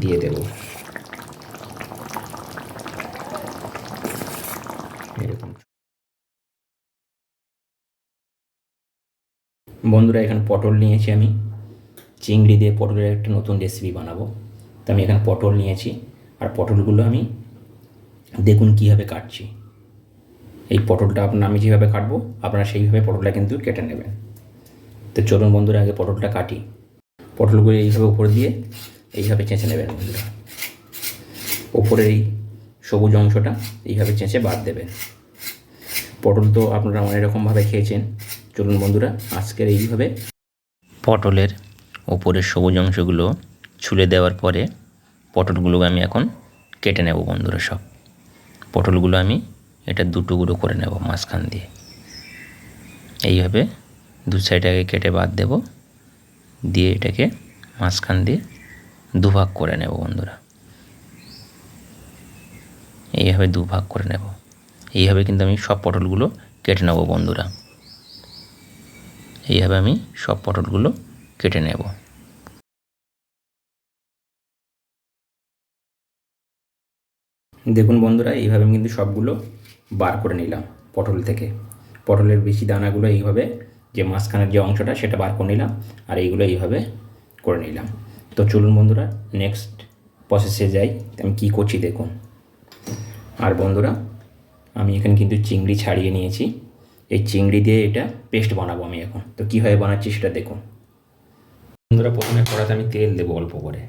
দিয়ে দেব। বন্ধুরা, এখানে পটল নিয়েছি আমি। চিংড়ি দিয়ে পটলের একটা নতুন রেসিপি বানাবো। তো আমি এখানে পটল নিয়েছি, আর পটলগুলো আমি দেখুন কীভাবে কাটছি। এই পটলটা আপনার, আমি যেভাবে কাটবো, আপনারা সেইভাবে পটলটা কিন্তু কেটে নেবেন। তো চলুন বন্ধুরা, আগে পটলটা কাটি। পটলগুলো এইভাবে উপর দিয়ে এইভাবে চেঁচে নেবেন ওপরের এই সবুজ অংশটা এইভাবে চেঁচে বাদ দেবেন। পটল তো আপনারা অনেক রকমভাবে খেয়েছেন। চলুন বন্ধুরা, আজকের এইভাবে পটলের ওপরের সবুজ অংশগুলো ছুলে দেওয়ার পরে পটলগুলো আমি এখন কেটে নেব বন্ধুরা সব। পটলগুলো আমি এটা দুটুকরো করে নেব মাঝখান দিয়ে। এইভাবে দু সাইড আগে কেটে বাদ দেব। দিয়ে এটাকে মাঝখান দিয়ে দুভাগ করে নেব বন্ধুরা। এইভাবে দুভাগ করে নেব। এইভাবে কিন্তু আমি সব পটলগুলো কেটে নেব বন্ধুরা। এইভাবে আমি সব পটলগুলো কেটে নেব। দেখুন বন্ধুরা, এইভাবে আমি কিন্তু সবগুলো বার করে নিলাম পটল থেকে। পটলের বেশি দানাগুলো এইভাবে যে মাঝখানের যে অংশটা সেটা বার করে নিলাম আর এইগুলো এইভাবে করে নিলাম। তো চলুন বন্ধুরা নেক্সট প্রসেসে যাই, আমি কী করছি দেখুন। আর বন্ধুরা, আমি এখানে কিন্তু চিংড়ি ছাড়িয়ে নিয়েছি। এই চিংড়ি দিয়ে এটা পেস্ট বানাবো আমি এখন। তো কীভাবে বানাচ্ছি সেটা দেখুন। বন্ধুরা, প্রথমে কড়াতে আমি তেল দেবো অল্প করে।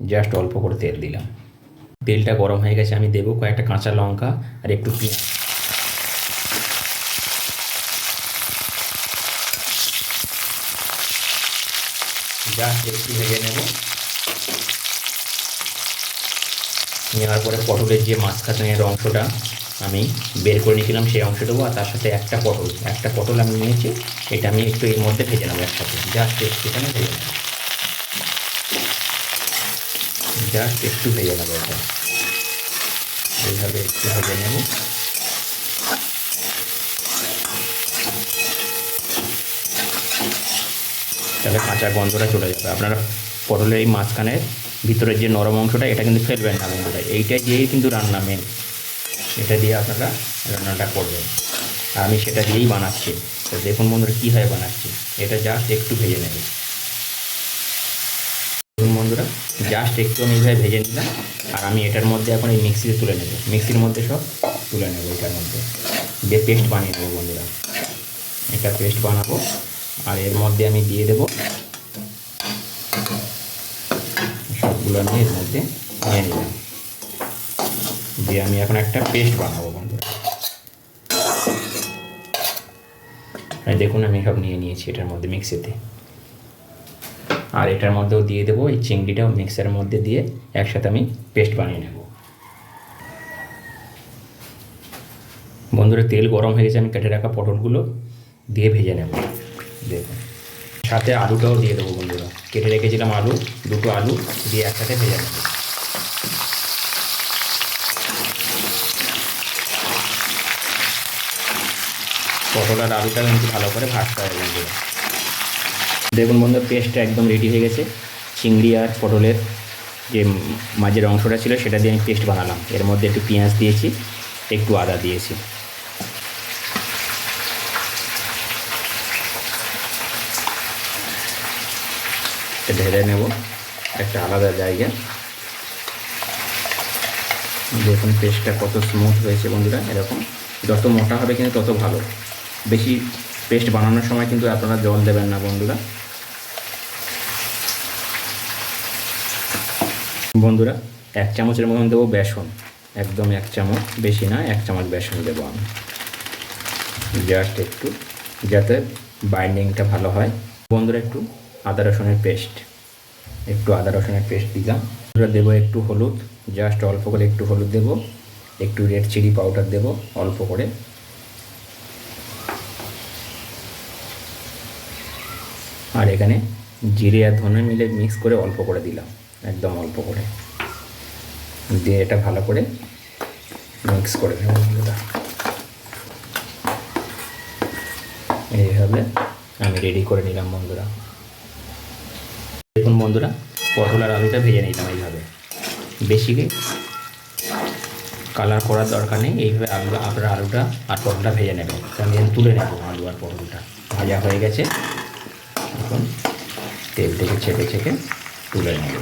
জাস্ট অল্প করে তেল দিলাম। তেলটা গরম হয়ে গেছে, আমি দেবো কয়েকটা কাঁচা লঙ্কা আর একটু পেঁয়াজ। জাস্ট একটু ভেজে নেব। নেওয়ার পরে পটলের যে মাঝখানের অংশটা আমি বের করে নিয়েছিলাম, সেই অংশ দেবো আর তার সাথে একটা পটল। একটা পটল আমি নিয়েছি এটা আমি একটু এর মধ্যে ভেজে নেব একসাথে। জাস্ট একটুখানি ভেজে নেব। জাস্ট একটু ভেজে নেব এটা। এইভাবে একটু ভেজে নেব। তাহলে কাঁচা গন্ধটা চলে যাবে। আপনারা পটলের এই মাঝখানের ভিতরের যে নরম অংশটা, এটা কিন্তু ফেলবেন না বন্ধুরা এইটা দিয়েই কিন্তু রান্না মেন এটা দিয়ে আপনারা রান্নাটা করবেন। আমি সেটা দিয়েই বানাচ্ছি। তো দেখুন বন্ধুরা কীভাবে বানাচ্ছি। এটা জাস্ট একটু ভেজে নেবে। দেখুন বন্ধুরা জাস্ট একটু আমি এইভাবে ভেজে নিলাম। আর আমি এটার মধ্যে এখন এই মিক্সিতে তুলে নেব। মিক্সির মধ্যে সব তুলে নেব এটার মধ্যে। দিয়ে পেস্ট বানিয়ে নেব বন্ধুরা। এটা পেস্ট বানাবো। আর এর মধ্যে আমি দিয়ে দেবো সবগুলো আমি এর মধ্যে নিয়ে নিলাম। দিয়ে আমি এখন একটা পেস্ট বানাবো বন্ধুরা দেখুন, আমি সব নিয়ে নিয়েছি এটার মধ্যে মিক্সিতে। আর এটার মধ্যেও দিয়ে দেবো, এই চিংড়িটাও মিক্সারের মধ্যে দিয়ে একসাথে আমি পেস্ট বানিয়ে নেব। বন্ধুরা, তেল গরম হয়ে গেছে, আমি কেটে রাখা পটলগুলো দিয়ে ভেজে নেব। দেখুন। সাথে আলুটাও দিয়ে দেবো বন্ধুরা। কেটে রেখেছিলাম আলু, দুটো আলু দিয়ে একসাথে ভেজে নেব। পটল আর আলুটা কিন্তু ভালো করে ভাজতে হবে বন্ধুরা। দেখুন বন্ধু পেস্টটা একদম রেডি হয়ে গেছে। চিংড়ি আর পটলের যে মাঝের অংশটা ছিল, সেটা দিয়ে আমি পেস্ট বানালাম। এর মধ্যে একটু পেঁয়াজ দিয়েছি, একটু আদা দিয়েছি। ঢেলে নেব, একটা আলাদা জায়গা। দেখুন পেস্টটা কত স্মুথ হয়েছে বন্ধুরা, এরকম। যত মোটা হবে কিন্তু তত ভালো। বেশি পেস্ট বানানোর সময় কিন্তু আপনারা জল দেবেন না বন্ধুরা। বন্ধুরা, এক চামচের মতন দেবো বেসন। একদম এক চামচ, বেশি না, এক চামচ বেসন দেবো আমি। জাস্ট একটু, যাতে বাইন্ডিংটা ভালো হয়। বন্ধুরা, একটু আদা রসুনের পেস্ট। একটু আদা রসুনের পেস্ট দিলাম। বন্ধুরা দেবো একটু হলুদ। জাস্ট অল্প করে একটু হলুদ দেবো। একটু রেড চিলি পাউডার দেবো অল্প করে। আর এখানে জিরে আর ধনে মিলে মিক্স করে অল্প করে দিলাম। একদম অল্প করে। দিয়ে এটা ভালো করে মিক্স করে নেব এইভাবে আমি রেডি করে নিলাম বন্ধুরা। দেখুন বন্ধুরা পটল আর আলুটা ভেজে নিতাম এইভাবে। বেশি কালার করার দরকার নেই, এইভাবে আলু আপনার আলুটা আর পটলটা ভেজে নেবেন। আমি তুলে নেব আলু আর পটলটা ভাজা হয়ে গেছে। এখন তেল থেকে ছেঁকে ছেঁকে তুলে নেব।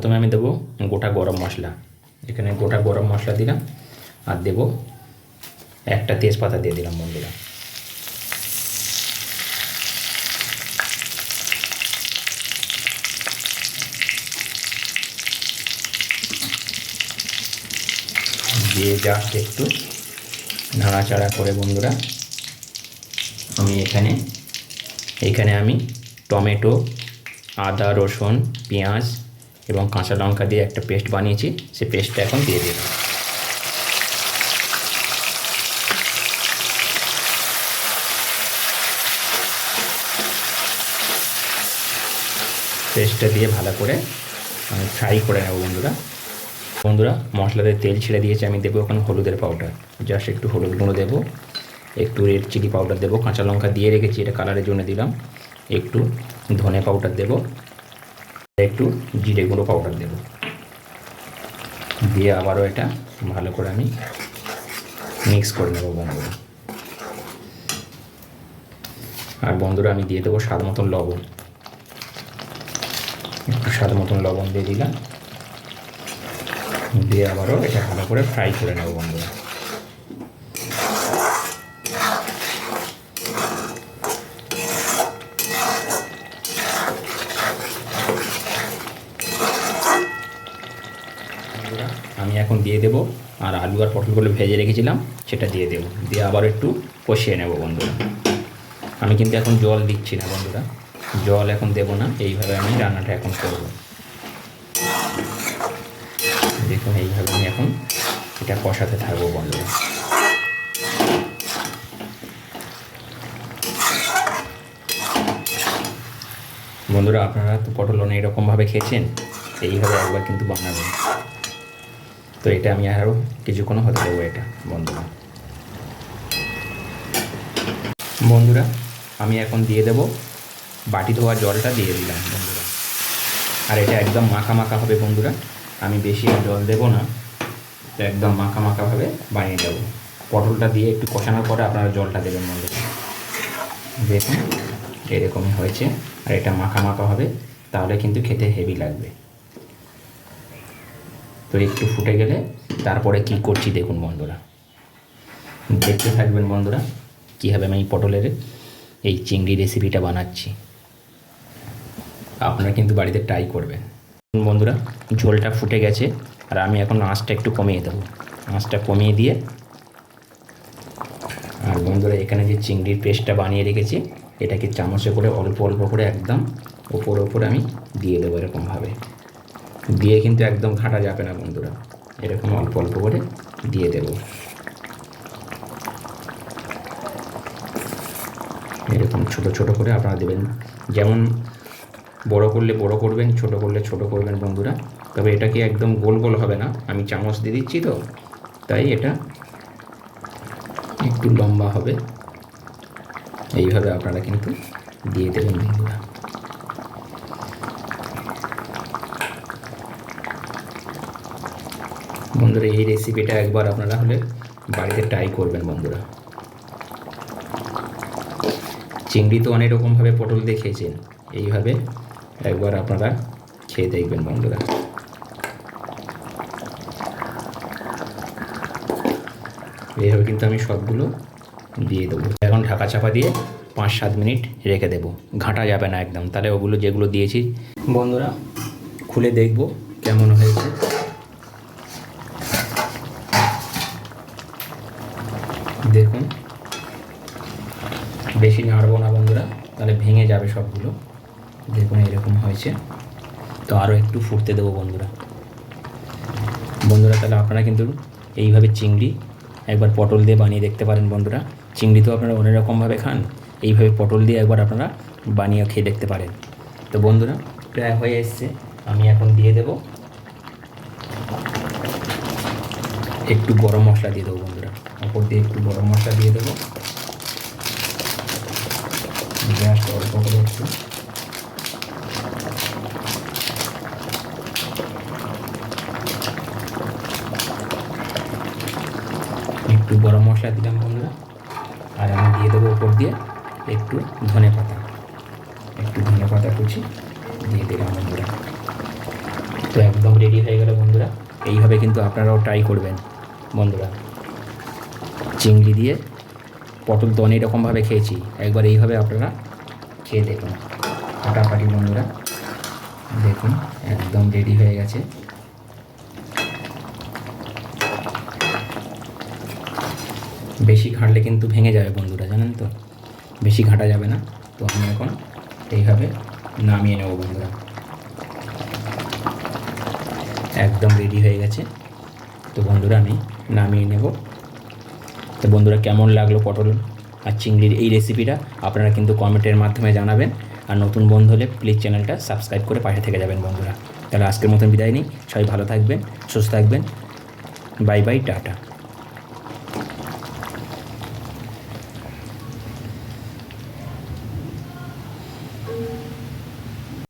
প্রথমে আমি দেবো গোটা গরম মশলা। এখানে গোটা গরম মশলা দিলাম আর দেবো একটা তেজপাতা দিয়ে দিলাম বন্ধুরা। দিয়ে জাস্ট একটু নাড়াচাড়া করে বন্ধুরা, আমি এখানে এখানে আমি টমেটো, আদা, রসুন, পেঁয়াজ এবং কাঁচা লঙ্কা দিয়ে একটা পেস্ট বানিয়েছি, সে পেস্টটা এখন দিয়ে দেব পেস্টটা দিয়ে ভালো করে আমি ফ্রাই করে নেব বন্ধুরা। বন্ধুরা, মশলাতে তেল ছেড়ে দিয়েছে, আমি দেবো ওখানে হলুদের পাউডার জাস্ট একটু হলুদ গুঁড়ো দেবো, একটু রেড চিলি পাউডার দেবো, কাঁচা লঙ্কা দিয়ে রেখেছি, এটা কালারের জন্য দিলাম। একটু ধনে পাউডার দেবো একটু জিরে গুঁড়ো পাউডার দেবো। দিয়ে আবারও এটা ভালো করে আমি মিক্স করে নেব বন্ধুরা। আর বন্ধুরা আমি দিয়ে দেবো স্বাদ মতন লবণ। একটু স্বাদ মতন লবণ দিয়ে দিলাম। দিয়ে আবারও এটা ভালো করে ফ্রাই করে নেব বন্ধুরা আমি এখন দিয়ে দেবো। আর আলু আর পটলগুলো ভেজে রেখেছিলাম, সেটা দিয়ে দেবো। দিয়ে আবার একটু কষিয়ে নেব বন্ধুরা। আমি কিন্তু এখন জল দিচ্ছি না বন্ধুরা। জল এখন দেবো না, এইভাবে আমি রান্নাটা এখন করব। দেখুন, এইভাবে আমি এখন এটা কষাতে থাকব বন্ধুরা। বন্ধুরা, আপনারা তো পটল অনেক এরকমভাবে খেয়েছেন, এইভাবে একবার কিন্তু বানাবেন। তো এটা আমি আরও কিছুক্ষণ হতে দেবো এটা, বন্ধুরা। বন্ধুরা, আমি এখন দিয়ে দেব, বাটি ধোয়া জলটা দিয়ে দিলাম, বন্ধুরা। আর এটা একদম মাখা মাখা হবে, বন্ধুরা। আমি বেশি জল দেবো না, তো একদম মাখা মাখাভাবে বানিয়ে দেবো। পটলটা দিয়ে একটু কষানোর পরে আপনারা জলটা দেবেন, বন্ধুরা। দেখুন, এরকমই হয়েছে। আর এটা মাখা মাখা হবে, তাহলে কিন্তু খেতে হেভি লাগবে। তো একটু ফুটে গেলে তারপরে কি করছি দেখুন বন্ধুরা। দেখতে থাকবেন বন্ধুরা, কীভাবে আমি পটলের এই চিংড়ি রেসিপিটা বানাচ্ছি। আপনারা কিন্তু বাড়িতে ট্রাই করবেন। বন্ধুরা, ঝোলটা ফুটে গেছে আর আমি এখন আঁচটা একটু কমিয়ে দেবো। আঁচটা কমিয়ে দিয়ে আর বন্ধুরা, এখানে যে চিংড়ির পেস্টটা বানিয়ে রেখেছি, এটাকে চামচে করে অল্প অল্প করে একদম ওপর ওপরে আমি দিয়ে দেবো এরকমভাবে। দিয়ে কিন্তু একদম ঘাটা যাবে না বন্ধুরা। এরকম অল্প অল্প করে দিয়ে দেব। এরকম ছোট ছোট করে আপনারা দেবেন। যেমন বড় করলে বড় করবেন, ছোট করলে ছোট করবেন বন্ধুরা। তবে এটাকে একদম গোল গোল হবে না? আমি চামচ দিয়ে দিচ্ছি তো। তাই এটা একটু লম্বা হবে। এইভাবে আপনারা কিন্তু দিয়ে দেবেন বন্ধুরা। বন্ধুরা, এই রেসিপিটা একবার আপনারা হলে বাড়িতে ট্রাই করবেন বন্ধুরা। চিংড়ি তো অনেক রকমভাবে পটল দিয়ে খেয়েছেন, এইভাবে একবার আপনারা খেয়ে দেখবেন বন্ধুরা। এইভাবে কিন্তু আমি সবগুলো দিয়ে দেবো। এখন ঢাকা চাপা দিয়ে পাঁচ সাত মিনিট রেখে দেবো। ঘাঁটা যাবে না একদম, তাহলে ওগুলো যেগুলো দিয়েছি বন্ধুরা, খুলে দেখব কেমন হয়েছে। দেখুন। বেশি নাড়বো না বন্ধুরা, তাহলে ভেঙে যাবে সবগুলো। দেখুন এরকম হয়েছে। তো আরও একটু ফুটতে দেবো বন্ধুরা। বন্ধুরা, তাহলে আপনারা কিন্তু এইভাবে চিংড়ি একবার পটল দিয়ে বানিয়ে দেখতে পারেন বন্ধুরা। চিংড়ি তো আপনারা অনেক রকমভাবে খান, এইভাবে পটল দিয়ে একবার আপনারা বানিয়ে খেয়ে দেখতে পারেন। তো বন্ধুরা, প্রায় হয়ে এসছে। আমি এখন দিয়ে দেব। একটু গরম মশলা দিয়ে দেবো বন্ধুরা। ওপর দিয়ে একটু গরম মশলা দিয়ে দেবো। গ্যাসটা অল্প করে একটু। একটু গরম মশলা দিলাম বন্ধুরা। আর আমি দিয়ে দেবো ওপর দিয়ে একটু ধনে পাতা। একটু ধনে পাতা কুচি দিয়ে দিলাম বন্ধুরা। তো একদম রেডি হয়ে গেল বন্ধুরা। এইভাবে কিন্তু আপনারাও ট্রাই করবেন। বন্ধুরা, চিংড়ি দিয়ে পটল তো অনেক রকমভাবে খেয়েছি। একবার এইভাবে আপনারা খেয়ে দেখুন। ফাটাফাটি বন্ধুরা, দেখুন, একদম রেডি হয়ে গেছে। বেশি ঘাঁটলে কিন্তু ভেঙে যাবে বন্ধুরা, জানেন তো? বেশি ঘাঁটা যাবে না। তো আমি এখন এইভাবে নামিয়ে নেব বন্ধুরা। একদম রেডি হয়ে গেছে। তো বন্ধুরা, আমি নামিয়ে নেব। তো বন্ধুরা, কেমন লাগল পটল আর চিংড়ির এই রেসিপিটা আপনারা কিন্তু কমেন্টের মাধ্যমে জানাবেন। আর নতুন বন্ধু হলে প্লিজ চ্যানেলটা সাবস্ক্রাইব করে পাশে থেকে যাবেন বন্ধুরা। তাহলে আজকের মতন বিদায় নিই। সবাই ভালো থাকবেন, সুস্থ থাকবেন। Bye bye tata.